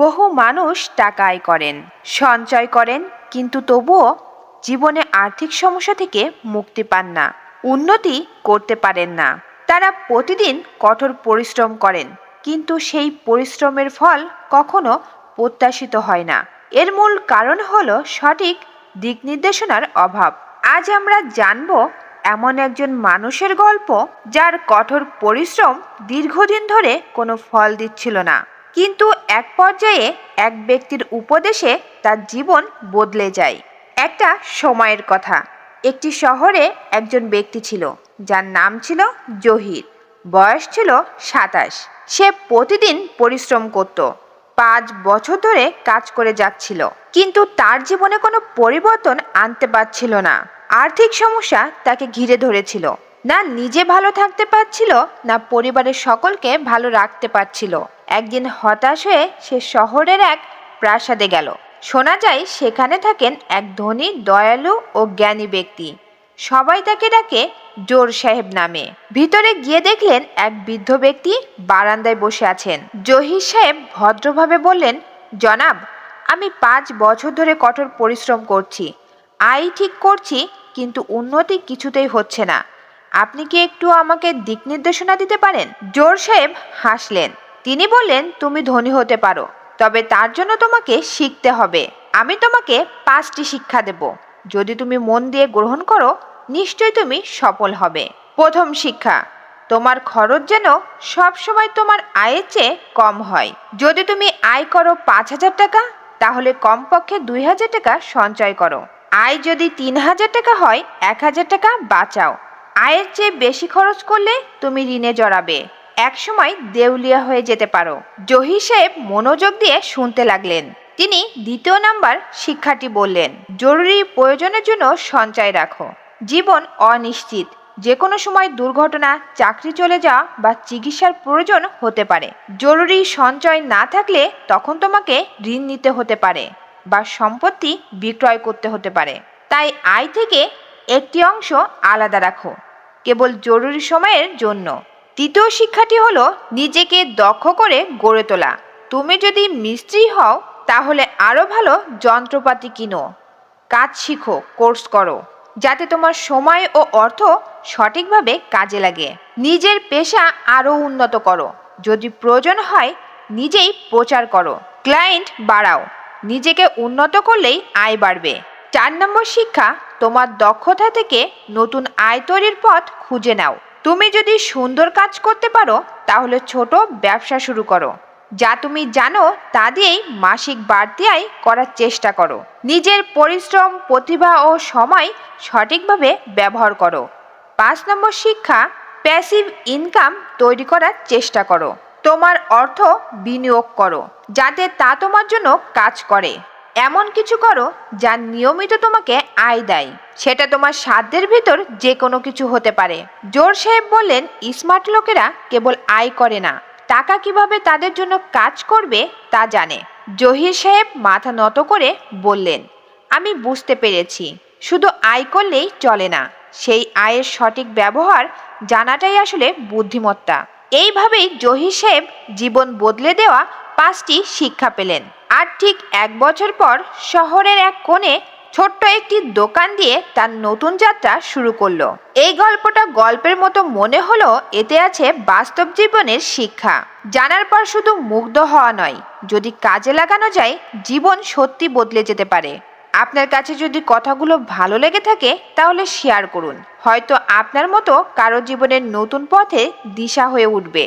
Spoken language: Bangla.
বহু মানুষ টাকা আয় করেন, সঞ্চয় করেন, কিন্তু তবুও জীবনে আর্থিক সমস্যা থেকে মুক্তি পান না, উন্নতি করতে পারেন না। তারা প্রতিদিন কঠোর পরিশ্রম করেন, কিন্তু সেই পরিশ্রমের ফল কখনো প্রত্যাশিত হয় না। এর মূল কারণ হল সঠিক দিক নির্দেশনার অভাব। আজ আমরা জানব এমন একজন মানুষের গল্প যার কঠোর পরিশ্রম দীর্ঘদিন ধরে কোনো ফল দিচ্ছিল না। কিন্তু এক পর্যায়ে এক ব্যক্তির উপদেশে তার জীবন বদলে যায়। একটা সময়ের কথা। একটি শহরে একজন ব্যক্তি ছিল, যার নাম ছিল জহির। বয়স ছিল সাতাশ। সে প্রতিদিন পরিশ্রম করত। পাঁচ বছর ধরে কাজ করে যাচ্ছিল। কিন্তু তার জীবনে কোনো পরিবর্তন আনতে পারছিল না। আর্থিক সমস্যা তাকে ঘিরে ধরেছিল। না নিজে ভালো থাকতে পারছিল, না পরিবারের সকলকে ভালো রাখতে পারছিল। একদিন হতাশ হয়ে সে শহরের এক প্রাসাদে গেল। শোনা যায় সেখানে থাকেন এক ধনী, দয়ালু ও জ্ঞানী ব্যক্তি। সবাই তাকে ডাকে জোর সাহেব নামে। ভিতরে গিয়ে দেখলেন এক বৃদ্ধ ব্যক্তি বারান্দায় বসে আছেন। জহির সাহেব ভদ্রভাবে বললেন, জনাব, আমি পাঁচ বছর ধরে কঠোর পরিশ্রম করছি। আয় ঠিক করছি, কিন্তু উন্নতি কিছুতেই হচ্ছে না। আপনি কি একটু আমাকে দিক নির্দেশনা দিতে পারেন? জোর সাহেব হাসলেন। তিনি বললেন, তুমি ধনী হতে পারো, তবে তার জন্য তোমাকে শিখতে হবে। আমি তোমাকে পাঁচটি শিক্ষা দেব। যদি তুমি মন দিয়ে গ্রহণ করো, নিশ্চয়ই তুমি সফল হবে। প্রথম শিক্ষা, তোমার খরচ যেন সব সময় তোমার আয়ের চেয়ে কম হয়। যদি তুমি আয় করো পাঁচ হাজার টাকা, তাহলে কমপক্ষে দুই হাজার টাকা সঞ্চয় করো। আয় যদি তিন হাজার টাকা হয়, এক হাজার টাকা বাঁচাও। আয়ের চেয়ে বেশি খরচ করলে তুমি ঋণে জড়াবে। একসময় দেউলিয়া হয়ে যেতে পারো। জহি সাহেব মনোযোগ দিয়ে শুনতে লাগলেন। তিনি দ্বিতীয় নাম্বার শিক্ষাটি বললেন, জরুরি প্রয়োজনের জন্য সঞ্চয় রাখো। জীবন অনিশ্চিত। যে কোনো সময় দুর্ঘটনা, চাকরি চলে যাওয়া বা চিকিৎসার প্রয়োজন হতে পারে। জরুরি সঞ্চয় না থাকলে তখন তোমাকে ঋণ নিতে হতে পারে বা সম্পত্তি বিক্রয় করতে হতে পারে। তাই আয় থেকে একটি অংশ আলাদা রাখো, কেবল জরুরি সময়ের জন্য। তৃতীয় শিক্ষাটি হলো নিজেকে দক্ষ করে গড়ে তোলা। তুমি যদি মিস্ত্রি হও, তাহলে আরও ভালো যন্ত্রপাতি কিনো। কাজ শিখো, কোর্স করো, যাতে তোমার সময় ও অর্থ সঠিকভাবে কাজে লাগে। নিজের পেশা আরও উন্নত করো। যদি প্রয়োজন হয়, নিজেই প্রচার করো। ক্লায়েন্ট বাড়াও। নিজেকে উন্নত করলেই আয় বাড়বে। চার নম্বর শিক্ষা, তোমার দক্ষতা থেকে নতুন আয় তৈরির পথ খুঁজে নাও। তুমি যদি সুন্দর কাজ করতে পারো, তাহলে ছোট ব্যবসা শুরু করো। যা তুমি জানো, তা দিয়েই মাসিক বাড়তি আয় করার চেষ্টা করো। নিজের পরিশ্রম, প্রতিভা ও সময় সঠিকভাবে ব্যবহার করো। পাঁচ নম্বর শিক্ষা প্যাসিভ ইনকাম তৈরি করার চেষ্টা করো। তোমার অর্থ বিনিয়োগ করো, যাতে তা তোমার জন্য কাজ করে। এমন কিছু করো যা নিয়মিত তোমাকে আয় দেয়। সেটা তোমার সাধ্যের ভিতর যে কোনো কিছু হতে পারে। জোর সাহেব বললেন, স্মার্ট লোকেরা কেবল আয় করে না। টাকা কীভাবে তাদের জন্য কাজ করবে তা জানে। জহির সাহেব মাথা নত করে বললেন, আমি বুঝতে পেরেছি। শুধু আয় করলেই চলে না। সেই আয়ের সঠিক ব্যবহার জানাটাই আসলে বুদ্ধিমত্তা। এইভাবেই জহির সাহেব জীবন বদলে দেওয়া পাঁচটি শিক্ষা পেলেন। আর ঠিক এক বছর পর শহরের এক কোণে ছোট্ট একটি দোকান দিয়ে তার নতুন যাত্রা শুরু করল। এই গল্পটা গল্পের মতো মনে হলো এতে আছে বাস্তব জীবনের শিক্ষা। জানার পর শুধু মুগ্ধ হওয়া নয়, যদি কাজে লাগানো যায়, জীবন সত্যি বদলে যেতে পারে। আপনার কাছে যদি কথাগুলো ভালো লেগে থাকে, তাহলে শেয়ার করুন। হয়তো আপনার মতো কারও জীবনের নতুন পথে দিশা হয়ে উঠবে।